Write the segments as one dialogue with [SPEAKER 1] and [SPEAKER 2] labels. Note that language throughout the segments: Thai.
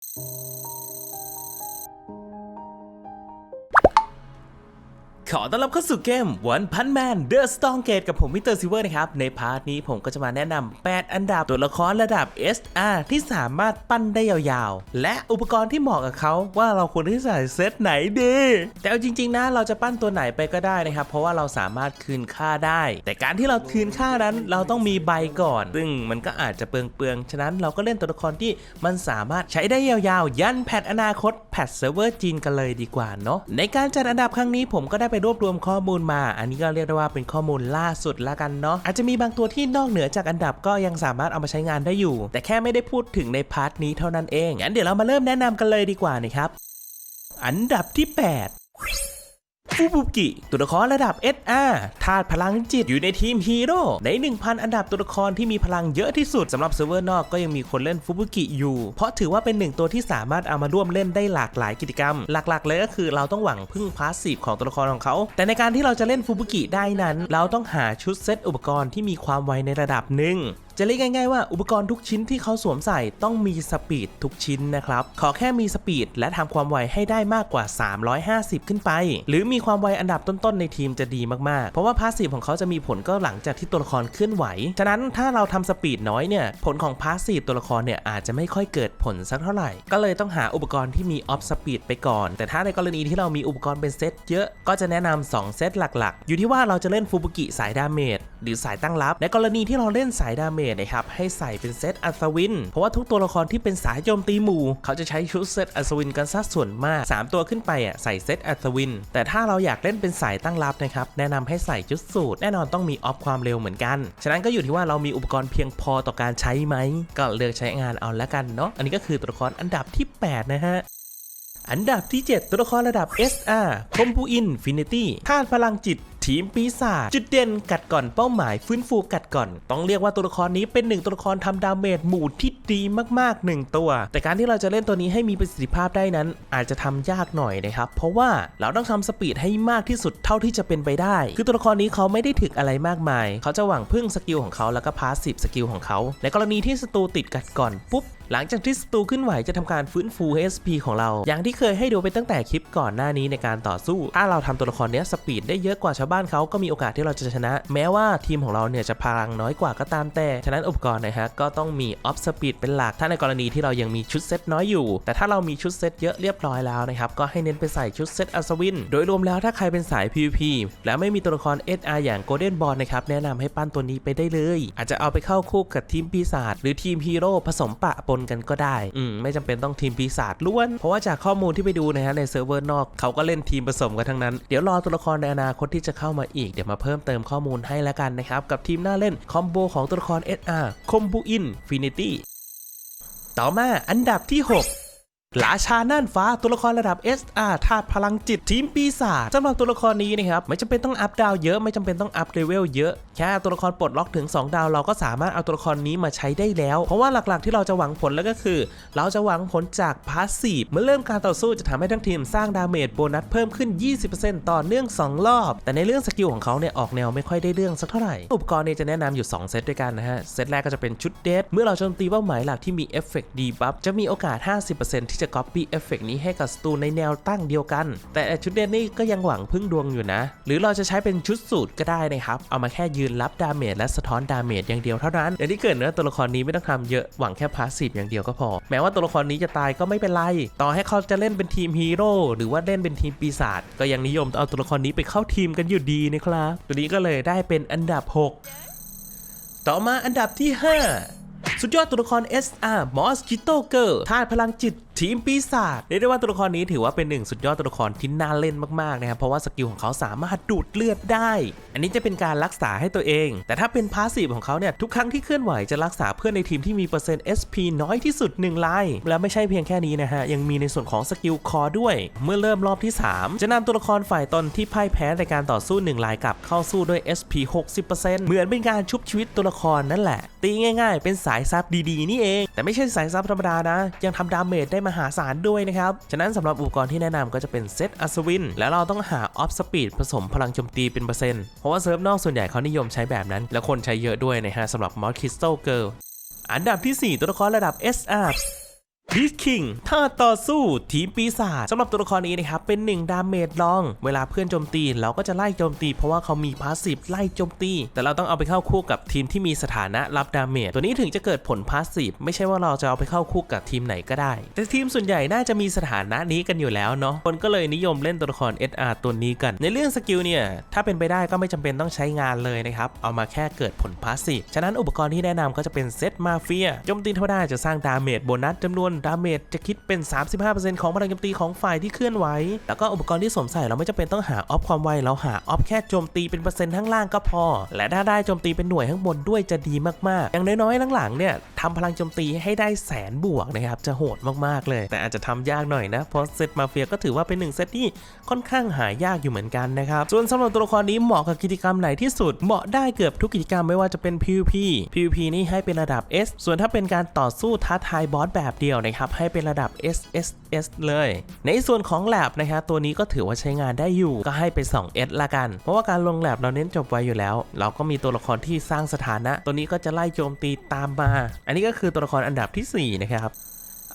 [SPEAKER 1] Música ขอต้อนรับเข้าสู่เกม One Punch Man The Strong Gate กับผมมิเตอร์ซิเวอร์นะครับ ในพาร์ทนี้ผมก็จะมาแนะนำ 8 อันดับตัวละครระดับ SR ที่สามารถปั้นได้ยาวๆ และอุปกรณ์ที่เหมาะกับเขาว่าเราควรที่จะใส่เซตไหนดี แต่เอาจริงๆนะเราจะปั้นตัวไหนไปก็ได้นะครับ เพราะว่าเราสามารถคืนค่าได้ แต่การที่เราคืนค่านั้นเราต้องมีใบก่อน ซึ่งมันก็อาจจะเปลืองๆฉะนั้นเราก็เล่นตัวละครที่มันสามารถใช้ได้ยาวๆ ยันแพทอนาคตแพทเซิร์ฟเวอร์จีนกันเลยดีกว่าเนาะในการจัดอันดับครั้งนี้ผมก็ได้ไปรวบรวมข้อมูลมา อันนี้ก็เรียกได้ว่าเป็นข้อมูลล่าสุดละกันเนาะอาจจะมีบางตัวที่นอกเหนือจากอันดับก็ยังสามารถเอามาใช้งานได้อยู่ แต่แค่ไม่ได้พูดถึงในพาร์ทนี้เท่านั้นเองงั้นเดี๋ยวเรามาเริ่มแนะนำกันเลยดีกว่านะครับอันดับที่ 8 ฟูบุกิ ตัวละครระดับ SR ธาตุพลังจิตอยู่ในทีมฮีโร่ใน 1,000 อันดับตัวละครที่มีพลังเยอะที่สุดสำหรับเซิร์ฟเวอร์นอกก็ยังมีคนเล่นฟูบุกิอยู่ เพราะถือว่าเป็นหนึ่งตัวที่สามารถเอามาร่วมเล่นได้หลากหลายกิจกรรม หลักๆ เลยก็คือเราต้องหวังพึ่งพาสซีฟของตัวละครของเขา แต่ในการที่เราจะเล่นฟูบุกิได้นั้น เราต้องหาชุดเซตอุปกรณ์ที่มีความไวในระดับหนึ่ง จะเรียกง่ายๆว่าอุปกรณ์ทุกชิ้นที่เขาสวมใส่ต้องมีสปีดทุกชิ้นนะครับ ขอแค่มีสปีดและทำความไวให้ได้มากกว่า 350 ขึ้นไป หรือมีความไวอันดับต้นๆในทีมจะดีมากๆ เพราะว่าพาสซีฟของเขาจะมีผลก็หลังจากที่ตัวละครเคลื่อนไหว ฉะนั้นถ้าเราทำสปีดน้อยเนี่ยผลของพาสซีฟตัวละครเนี่ยอาจจะไม่ค่อยเกิดผลสักเท่าไหร่ ก็เลยต้องหาอุปกรณ์ที่มีออฟสปีดไปก่อน แต่ถ้าในกรณีที่เรามีอุปกรณ์เป็นเซตเยอะก็จะแนะนำสองเซตหลักๆ อยู่ที่ว่าเราจะเล่นฟูบุกิสายดาเมจ หรือสายตั้งรับ ในกรณีที่เราเล่นสายดาเมจนะครับให้ใส่เป็นเซตอัศวิน เพราะว่าทุกตัวละครที่เป็นสายโจมตีหมู่ เขาจะใช้ชุดเซตอัศวินกันซะส่วนมาก 3 ตัวขึ้นไปอะใส่เซตอัศวิน แต่ถ้าเราอยากเล่นเป็นสายตั้งรับนะครับแนะนำให้ใส่ชุดสูตร แน่นอนต้องมีออฟความเร็วเหมือนกัน ฉะนั้นก็อยู่ที่ว่าเรามีอุปกรณ์เพียงพอต่อการใช้ไหมก็เลือกใช้งานเอาละกันเนาะอันนี้ก็คือตัวละครอันดับที่ 8 นะฮะอันดับที่ 7 ตัวละครระดับ SR คอมพูอินฟินิตี้ธาตุพลังจิต ทีมปีศาจจุดเด่นกัดก่อนเป้าหมายฟื้นฟูกัดก่อน ต้องเรียกว่าตัวละครนี้เป็นหนึ่งตัวละครทำดาเมจหมู่ที่ดีมากๆหนึ่งตัว แต่การที่เราจะเล่นตัวนี้ให้มีประสิทธิภาพได้นั้น อาจจะทำยากหน่อยนะครับ เพราะว่าเราต้องทำสปีดให้มากที่สุดเท่าที่จะเป็นไปได้ คือตัวละครนี้เขาไม่ได้ถึกอะไรมากมาย เขาจะหวังพึ่งสกิลของเขาแล้วก็พาสซีฟสกิลของเขา ในกรณีที่ศัตรูติดกัดก่อนปุ๊บ หลังจากที่ศัตรูขึ้นไหวจะทำการฟื้นฟู SP ของเรา อย่างที่เคยให้ดูไปตั้งแต่คลิปก่อนหน้านี้ในการต่อสู้ ถ้าเราทำตัวละครเนี้ยสปีดได้เยอะกว่าชาวบ้านเขาก็มีโอกาสที่เราจะชนะ แม้ว่าทีมของเราเนี่ยจะพลังน้อยกว่าก็ตามแต่ ฉะนั้นอุปกรณ์นะฮะก็ต้องมีออฟสปีดเป็นหลัก ถ้าในกรณีที่เรายังมีชุดเซตน้อยอยู่ แต่ถ้าเรามีชุดเซตเยอะเรียบร้อยแล้วนะครับก็ให้เน้นไปใส่ชุดเซตอัศวิน โดยรวมแล้วถ้าใครเป็นสาย PVP และไม่มีตัวละคร SR อย่าง Golden Ball นะครับแนะนำให้ปั้นตัวนี้ไปได้เลย อาจจะเอาไปเข้าคู่กับทีมปีศาจหรือทีมฮีโร่ผสมปะปนกันก็ได้ อืมไม่จำเป็นต้องทีมปีศาจล้วน เพราะว่าจากข้อมูลที่ไปดูนะฮะในเซิร์ฟเวอร์นอกเขาก็เล่นทีมผสมกันทั้งนั้น เดี๋ยวรอตัวละครในอนาคตที่จะเข้ามาอีก เดี๋ยวมาเพิ่มเติมข้อมูลให้แล้วกันนะครับ กับทีมหน้าเล่นคอมโบของตัวละคร SR คอมบูอินฟินิตี้ต่อมาอันดับที่ 6 ราชาน่านฟ้าตัวละครระดับ SR ธาตุพลังจิตทีมปีศาจสำหรับตัวละครนี้นะครับไม่จำเป็นต้องอัพดาวเยอะไม่จำเป็นต้องอัพเลเวลเยอะแค่ตัวละครปลดล็อกถึง 2 ดาวเราก็สามารถเอาตัวละครนี้มาใช้ได้แล้ว เพราะว่าหลักๆที่เราจะหวังผลแล้วก็คือ เราจะหวังผลจากพาสซีฟเมื่อเริ่มการต่อสู้จะทำให้ทั้งทีมสร้างดาเมจโบนัสเพิ่มขึ้น 20%ต่อเนื่อง 2 รอบ แต่ในเรื่องสกิลของเขาเนี่ยออกแนวไม่ค่อยได้เรื่องสักเท่าไหร่อุปกรณ์เนี่ยจะแนะนำอยู่ 2 เซตด้วยกันนะฮะเซตแรกก็จะเป็นชุดเดทเมื่อเราโจมตีเป้าหมายหลักที่มีเอฟเฟกต์ดีบัฟจะมีโอกาส 50%ที่จะ copy เอฟเฟกต์นี้ให้กับศัตรูในแนวตั้งเดียวกัน แต่ชุดเดนี่ก็ยังหวังพึ่งดวงอยู่นะ หรือเราจะใช้เป็นชุดสูตรก็ได้นะครับ เอามาแค่ยืนรับดาเมจและสะท้อนดาเมจอย่างเดียวเท่านั้นอย่างที่เกิดเนื้อตัวละครนี้ไม่ต้องทำเยอะหวังแค่พาสซีฟอย่างเดียวก็พอ แม้ว่าตัวละครนี้จะตายก็ไม่เป็นไร ต่อให้เขาจะเล่นเป็นทีมฮีโร่หรือว่าเล่นเป็นทีมปีศาจก็ยังนิยมเอาตัวละครนี้ไปเข้าทีมกันอยู่ดีนะครับตัวนี้ก็เลยได้เป็นอันดับ 6 ต่อมาอันดับที่ 5 สุดยอดตัวละคร SR Mosquito Girl ธาตุพลังจิตทีมปีศาจเรียกได้ว่าตัวละครนี้ถือว่าเป็นหนึ่งสุดยอดตัวละครที่น่าเล่นมากๆนะครับเพราะว่าสกิลของเขาสามารถดูดเลือดได้ อันนี้จะเป็นการรักษาให้ตัวเอง แต่ถ้าเป็นพาสซีฟของเขาเนี่ยทุกครั้งที่เคลื่อนไหวจะรักษาเพื่อนในทีมที่มีเปอร์เซ็นต์ SP น้อยที่สุด1ลายและไม่ใช่เพียงแค่นี้นะฮะยังมีในส่วนของสกิลคอด้วย เมื่อเริ่มรอบที่ 3 จะนำตัวละครฝ่ายตนที่พ่ายแพ้ในการต่อสู้1ลายกลับเข้าสู้ด้วย SP 60%เหมือนเป็นการชุบชีวิตตัวละครนั่นแหละ ตีง่าย ๆ เป็นสายซับดีๆนี่เอง แต่ไม่ใช่สายซับธรรมดานะ ยังทำดาเมจได้มหาศาลด้วยนะครับ ฉะนั้นสำหรับอุปกรณ์ที่แนะนำก็จะเป็นเซตอัศวิน แล้วเราต้องหาออฟสปีดผสมพลังโจมตีเป็นเปอร์เซ็นต์เพราะว่าเซิร์ฟนอกส่วนใหญ่เขานิยมใช้แบบนั้น และคนใช้เยอะด้วยนะฮะสำหรับมอสคริสตัลเกิลอันดับที่ 4 ตัวละครระดับ SR บีชคิงถ้าต่อสู้ทีมปีศาจสำหรับตัวละครนี้นะครับ เป็น 1 ดาเมจลอง เวลาเพื่อนโจมตี เราก็จะไล่โจมตี เพราะว่าเขามีพาสซีฟไล่โจมตี แต่เราต้องเอาไปเข้าคู่กับทีมที่มีสถานะรับดาเมจตัวนี้ถึงจะเกิดผลพาสซีฟไม่ใช่ว่าเราจะเอาไปเข้าคู่กับทีมไหนก็ได้ แต่ทีมส่วนใหญ่น่าจะมีสถานะนี้กันอยู่แล้วเนาะคนก็เลยนิยมเล่นตัวละคร SR ตัวนี้กัน ในเรื่องสกิลเนี่ยถ้าเป็นไปได้ก็ไม่จำเป็นต้องใช้งานเลยนะครับเอามาแค่เกิดผลพาสซีฟฉะนั้นอุปกรณ์ที่แนะนำก็จะเป็นเซตมาเฟียโจมตีธรรมดาจะสร้างดาเมจโบนัสจำนวนดาเมจจะคิดเป็น 35%ของพลังโจมตีของฝ่ายที่เคลื่อนไหว แล้วก็อุปกรณ์ที่สวมใส่เราไม่จำเป็นต้องหาออฟความไว เราหาออฟแค่โจมตีเป็นเปอร์เซ็นต์ข้างล่างก็พอ และถ้าได้โจมตีเป็นหน่วยข้างบนด้วยจะดีมากๆ อย่างน้อยๆหลังๆเนี่ยทำพลังโจมตีให้ได้แสนบวกนะครับจะโหดมากๆเลย แต่อาจจะทำยากหน่อยนะเพราะเซตมาเฟียก็ถือว่าเป็นหนึ่งเซตที่ค่อนข้างหายากอยู่เหมือนกันนะครับส่วนสำหรับตัวละครนี้เหมาะกับกิจกรรมไหนที่สุดเหมาะได้เกือบทุกกิจกรรมไม่ว่าจะเป็น PVP PVP นี่ให้เป็นระดับ S ส่วนถ้าเป็นการต่อสู้ท้าทายบอสแบบเดียวนะครับให้เป็นระดับ SSS เลย ในส่วนของแลบนะครับตัวนี้ก็ถือว่าใช้งานได้อยู่ก็ให้ไป 2S ละกัน เพราะว่าการลงแลบเราเน้นจบไว้อยู่แล้ว เราก็มีตัวละครที่สร้างสถานะ ตัวนี้ก็จะไล่โจมตีตามมา อันนี้ก็คือตัวละครอันดับทีสี่4นะครับ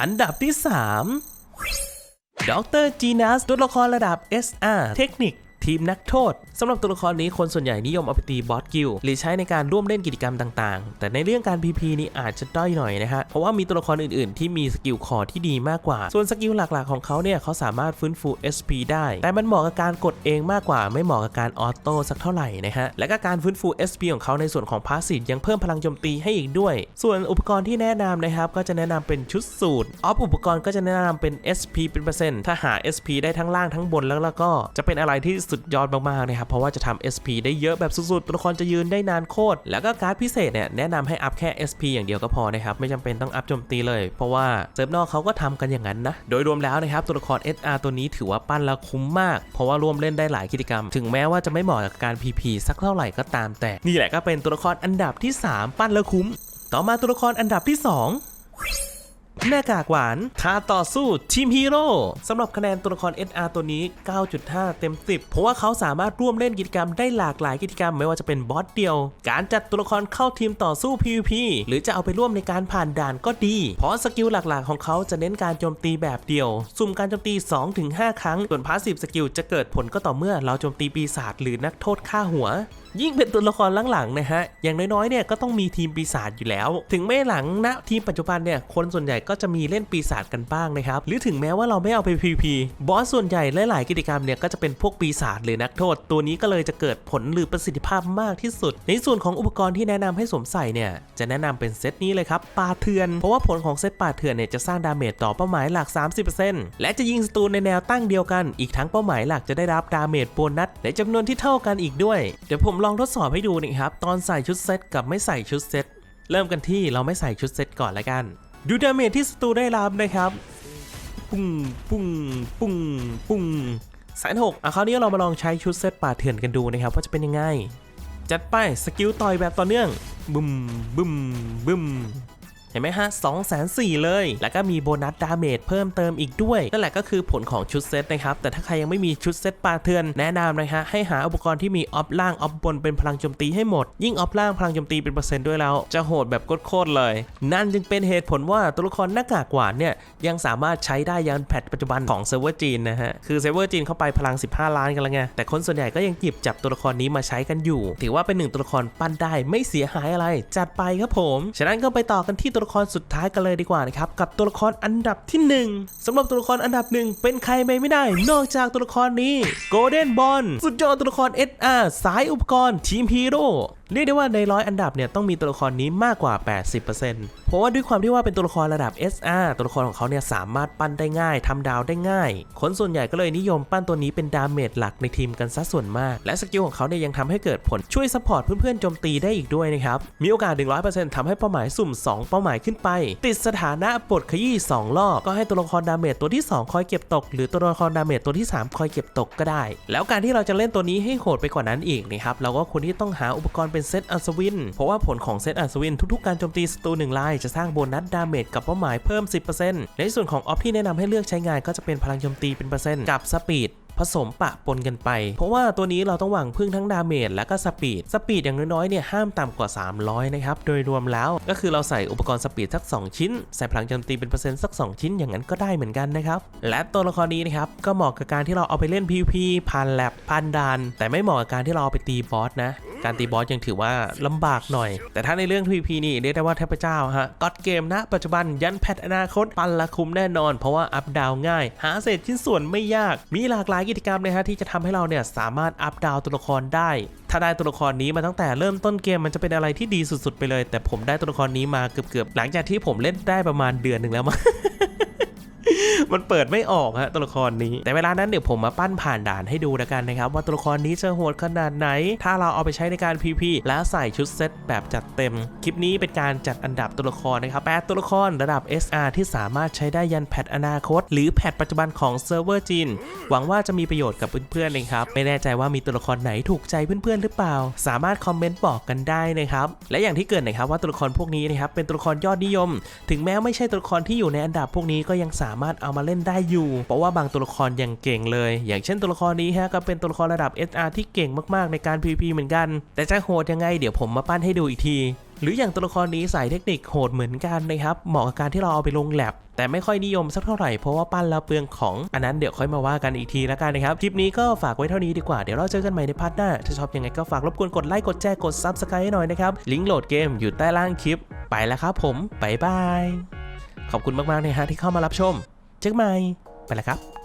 [SPEAKER 1] อันดับที่ 3ดรจีนัสตัวละครระดับ SR เทคนิค ทีมนักโทษสำหรับตัวละครนี้คนส่วนใหญ่นิยมเอาไปตีบอสกิลหรือใช้ในการร่วมเล่นกิจกรรมต่างๆ แต่ในเรื่องการ PP นี้อาจจะด้อยหน่อยนะฮะเพราะว่ามีตัวละครอื่นๆ ที่มีสกิลคอที่ดีมากกว่า ส่วนสกิลหลักๆของเขาเนี่ยเขาสามารถฟื้นฟู SP ได้ แต่มันเหมาะกับการกดเองมากกว่า ไม่เหมาะกับการออโต้สักเท่าไหร่นะฮะและก็การฟื้นฟู SP ของเขาในส่วนของพาสซีฟยังเพิ่มพลังโจมตีให้อีกด้วย ส่วนอุปกรณ์ที่แนะนำนะครับก็จะแนะนำเป็นชุดสูตรออฟอุปกรณ์ก็จะแนะนำเป็น SP เป็นเปอร์เซ็นต์ถ้าหา SP ได้ทั้งล่างทั้งบนแล้วแล้วก็จะเป็นอะไรที่สุดยอดมากๆนะครับเพราะว่าจะทำ SP ได้เยอะแบบสุดๆตัวละครจะยืนได้นานโคตรแล้วก็การ์ดพิเศษเนี่ยแนะนำให้อัพแค่ SP อย่างเดียวก็พอนะครับไม่จำเป็นต้องอัพโจมตีเลย เพราะว่าเซิร์ฟนอกเขาก็ทำกันอย่างนั้นนะโดยรวมแล้วนะครับตัวละคร SR ตัวนี้ถือว่าปั้นแล้วคุ้มมาก เพราะว่าร่วมเล่นได้หลายกิจกรรม ถึงแม้ว่าจะไม่เหมาะกับการ PP สักเท่าไหร่ก็ตามแต่ นี่แหละก็เป็นตัวละครอันดับที่ 3 ปั้นแล้วคุ้ม ต่อมาตัวละครอันดับที่ 2 หน้ากากหวานท้าต่อสู้ทีมฮีโร่สำหรับคะแนนตัวละคร SR ตัวนี้ 9.5 เต็ม 10 เพราะว่าเขาสามารถร่วมเล่นกิจกรรมได้หลากหลายกิจกรรมไม่ว่าจะเป็นบอสเดียว การจัดตัวละครเข้าทีมต่อสู้ PVP หรือจะเอาไปร่วมในการผ่านด่านก็ดี เพราะสกิลหลักๆ ของเขาจะเน้นการโจมตีแบบเดียว สุ่มการโจมตี 2-5 ครั้ง ส่วนพาสซีฟสกิลจะเกิดผลก็ต่อเมื่อเราโจมตีปีศาจหรือนักโทษฆ่าหัวยิ่งเป็นตัวละครหลังๆนะฮะ อย่างน้อยๆเนี่ยก็ต้องมีทีมปีศาจอยู่แล้ว ถึงไม่หลังณทีมปัจจุบันเนี่ยคนส่วนใหญ่ก็็จะมีเล่นปีศาจกันบ้างนะครับ หรือถึงแม้ว่าเราไม่เอาไป PVP บอสส่วนใหญ่หลายๆกิจกรรมเนี่ยก็จะเป็นพวกปีศาจหรือนักโทษ ตัวนี้ก็เลยจะเกิดผลหรือประสิทธิภาพมากที่สุด ในส่วนของอุปกรณ์ที่แนะนำให้สวมใส่เนี่ยจะแนะนำเป็นเซตนี้เลยครับปาเถื่อน เพราะว่าผลของเซตปาเถื่อนเนี่ยจะสร้างดาเมจต่อเป้าหมายหลัก 30%และจะยิงศัตรูในแนวตั้งเดียวกัน อีกทั้งเป้าหมายหลักจะได้รับดาเมจโบนัสในจำนวนที่เท่ากันอีกด้วย เดี๋ยวผมลองทดสอบให้ดูนะครับตอนใส่ชุดเซตกับไม่ใส่ชุดเซตเริ่มกันที่เราไม่ใส่ชุดเซตก่อนละกัน ดูดาเมจที่ศัตรูได้รับนะครับ ปุ้งปุ้งปุ้งปุ้งแสนหกอะคราวนี้เรามาลองใช้ชุดเซตป่าเถื่อนกันดูนะครับว่าจะเป็นยังไง จัดไปสกิลต่อยแบบต่อเนื่องบึมบึมบึม เห็นไหมฮะ2 4 0 0 0เลย แล้วก็มีโบนัสดาเมจเพิ่มเติมอีกด้วย นั่นแหละก็คือผลของชุดเซตนะครับ แต่ถ้าใครยังไม่มีชุดเซตปลาเทือนแนะนำนะฮะให้หาอุปกรณ์ที่มีออฟล่างออฟบนเป็นพลังโจมตีให้หมด ยิ่งออฟล่างพลังโจมตีเป็นเปอร์เซ็นต์ด้วยแล้ว จะโหดแบบโคตรเลย นั่นจึงเป็นเหตุผลว่าตัวละครหน้ากากหวานเนี่ยยังสามารถใช้ได้ยันแพทปัจจุบันของเซิร์ฟเวอร์จีนนะฮะคือเซิร์ฟเวอร์จีนเข้าไปพลัง 15 ล้านกันแล้วไงแต่คนส่วนใหญ่ก็ยังหยิบจับตัวละครนี้มาใช้กันอยู่ ถือว่าเป็นหนึ่งตัวละครปั้นได้ไม่เสียหายอะไร จัดไปครับผมฉะนั้นก็ไปต่อกันที่ตัวัวละครสุดท้ายกันเลยดีกว่านะครับกับตัวละครอันดับที่หนึ่งสำหรับตัวละครอันดับหนึ่งเป็นใครไปไม่ได้ นอกจากตัวละครนี้โกลเด้นบอลสุดยอดตัวละคร SR สายอุปกรณ์ทีมฮีโร่ เรียกได้ว่าในร้อยอันดับเนี่ยต้องมีตัวละครนี้มากกว่า 80%เพราะว่าด้วยความที่ว่าเป็นตัวละครระดับ SR ตัวละครของเขาเนี่ยสามารถปั้นได้ง่ายทำดาวได้ง่าย คนส่วนใหญ่ก็เลยนิยมปั้นตัวนี้เป็นดาเมจหลักในทีมกันซะส่วนมาก และสกิลของเขาเนี่ยยังทำให้เกิดผลช่วยซัพพอร์ตเพื่อนๆโจมตีได้อีกด้วยนะครับ มีโอกาส 100%ทำให้เป้าหมายสุ่ม 2 เป้าหมายขึ้นไป ติดสถานะปลดขยี้2รอบก็ให้ตัวละครดาเมจตัวที่ 2 คอยเก็บตก หรือตัวละครดาเมจตัวที่ 3 คอยเก็บตกก็ได้ แล้วการที่เราจะเล่นตัวนี้ให้โหดไปกว่านั้นอีกนะครับเราก็ควรที่ต้องหาอุปกรณ์เป็นเซตอัศวิน เพราะว่าผลของเซตอัศวินทุกๆการโจมตีศัตรูหนึ่งลายจะสร้างโบนัสดาเมจกับเป้าหมายเพิ่ม 10%ในส่วนของออฟที่แนะนำให้เลือกใช้งานก็จะเป็นพลังโจมตีเป็นเปอร์เซ็นต์กับสปีด ผสมปะปนกันไป เพราะว่าตัวนี้เราต้องหวังพึ่งทั้งดาเมจและก็สปีด สปีดอย่างน้อยๆเนี่ยห้ามต่ำกว่า 300 นะครับ โดยรวมแล้วก็คือเราใส่อุปกรณ์สปีดสัก 2 ชิ้น ใส่พลังโจมตีเป็นเปอร์เซ็นต์สัก 2 ชิ้นอย่างนั้นก็ได้เหมือนกันนะครับ และตัวละครนี้นะครับก็เหมาะกับการที่เราเอาไปเล่น PVP ผ่านแลบผ่านดาน แต่ไม่เหมาะกับการที่เราเอาไปตีบอสนะ การตีบอสยังถือว่าลำบากหน่อย แต่ถ้าในเรื่อง PVP นี่เรียกได้ว่าเทพเจ้าฮะก็อดเกมนะปัจจุบันยันแพทอนาคตปันละคุ้มแน่นอน เพราะว่าอัพดาวง่าย หาเศษชิ้นส่วนไม่ยากมีหลากหลายกิจกรรมเลยฮะที่จะทำให้เราเนี่ยสามารถอัพดาวตัวละครได้ ถ้าได้ตัวละครนี้มาตั้งแต่เริ่มต้นเกมมันจะเป็นอะไรที่ดีสุดๆ ไปเลย แต่ผมได้ตัวละครนี้มาเกือบๆหลังจากที่ผมเล่นได้ประมาณเดือนหนึ่งแล้วมั้ง มันเปิดไม่ออกฮะตัวละครนี้ แต่เวลานั้นเดี๋ยวผมมาปั้นผ่านด่านให้ดูแล้วกันนะครับ ว่าตัวละครนี้จะโหดขนาดไหน ถ้าเราเอาไปใช้ในการ PVP แล้วใส่ชุดเซตแบบจัดเต็ม คลิปนี้เป็นการจัดอันดับตัวละครนะครับ8ตัวละครระดับ SR ที่สามารถใช้ได้ยันแพทอนาคต หรือแพทปัจจุบันของเซิร์ฟเวอร์จีนหวังว่าจะมีประโยชน์กับเพื่อนๆนะครับไม่แน่ใจว่ามีตัวละครไหนถูกใจเพื่อนๆหรือเปล่า สามารถคอมเมนต์บอกกันได้นะครับและอย่างที่เกิดนะครับว่าตัวละครพวกนี้นะครับเป็นตัวละครยอดนิยม ถึงแม้ไม่ใช่ตัวละครที่อยู่ในอันดับพวกนี้ก็ยังสามารถเอามาเล่นได้อยู่ เพราะว่าบางตัวละครยังเก่งเลย อย่างเช่นตัวละครนี้ฮะก็เป็นตัวละครระดับ SR ที่เก่งมากๆในการ PVP เหมือนกัน แต่จะโหดยังไงเดี๋ยวผมมาปั้นให้ดูอีกทีหรืออย่างตัวละครนี้ใส่เทคนิคโหดเหมือนกันนะครับ เหมาะกับการที่เราเอาไปลงแลบแต่ไม่ค่อยนิยมสักเท่าไหร่เพราะว่าปั้นแล้วเปลืองของอันนั้นเดี๋ยวค่อยมาว่ากันอีกทีแล้วกันนะครับ คลิปนี้ก็ฝากไว้เท่านี้ดีกว่า เดี๋ยวเราเจอกันใหม่ในพาร์ทหน้า ถ้าชอบยังไงก็ฝากรบกวนกดไลค์กดแชร์กด Subscribe ให้หน่อยนะครับ ลิงก์โหลดเกมอยู่ใต้ล่างคลิป ไปแล้วครับผมบายบายขอบคุณมากๆนะฮะที่เข้ามารับชม เจอกันใหม่ไปแล้วครับ